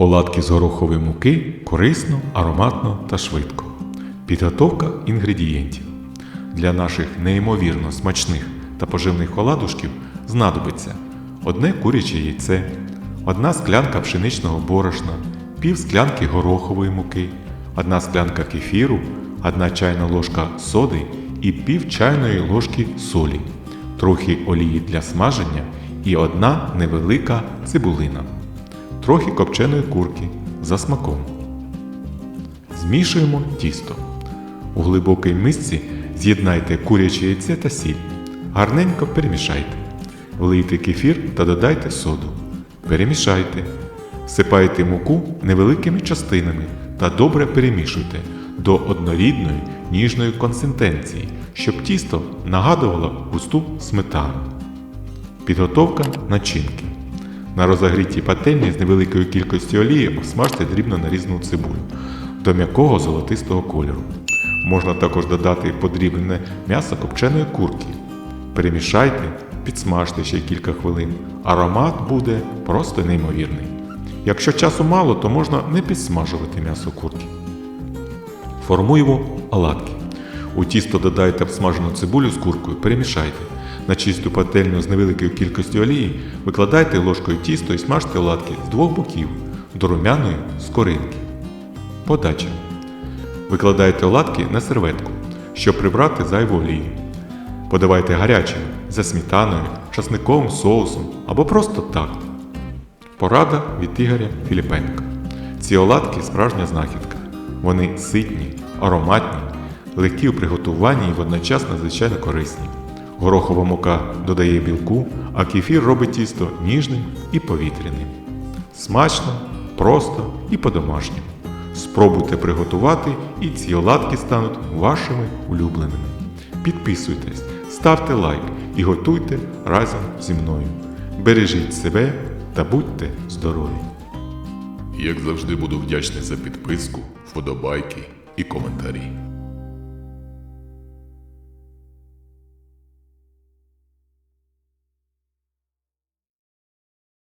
Оладки з горохової муки корисно, ароматно та швидко. Підготовка інгредієнтів. Для наших неймовірно смачних та поживних оладушків знадобиться одне куряче яйце, одна склянка пшеничного борошна, пів склянки горохової муки, одна склянка кефіру, одна чайна ложка соди і пів чайної ложки солі, трохи олії для смаження і одна невелика цибулина, трохи копченої курки за смаком. Змішуємо тісто. У глибокій мисці з'єднайте куряче яйце та сіль. Гарненько перемішайте. Влийте кефір та додайте соду. Перемішайте. Всипайте муку невеликими частинами та добре перемішуйте до однорідної ніжної консистенції, щоб тісто нагадувало густу сметану. Підготовка начинки. На розогрітій пательні з невеликою кількістю олії обсмажте дрібно нарізану цибулю до м'якого золотистого кольору. Можна також додати подрібне м'ясо копченої курки. Перемішайте, підсмажте ще кілька хвилин. Аромат буде просто неймовірний. Якщо часу мало, то можна не підсмажувати м'ясо курки. Формуємо оладки. У тісто додайте обсмажену цибулю з куркою, перемішайте. На чисту пательню з невеликою кількістю олії викладайте ложкою тісто і смажте оладки з двох боків до румяної скоринки. Подача. Викладайте оладки на серветку, щоб прибрати зайву олію. Подавайте гарячими за сметаною, часниковим соусом або просто так. Порада від Ігоря Філіпенка. Ці оладки справжня знахідка. Вони ситні, ароматні, легкі у приготуванні і водночас надзвичайно корисні. Горохова мука додає білку, а кефір робить тісто ніжним і повітряним. Смачно, просто і по-домашньому. Спробуйте приготувати, і ці оладки стануть вашими улюбленими. Підписуйтесь, ставте лайк і готуйте разом зі мною. Бережіть себе та будьте здорові! Як завжди буду вдячний за підписку, вподобайки і коментарі.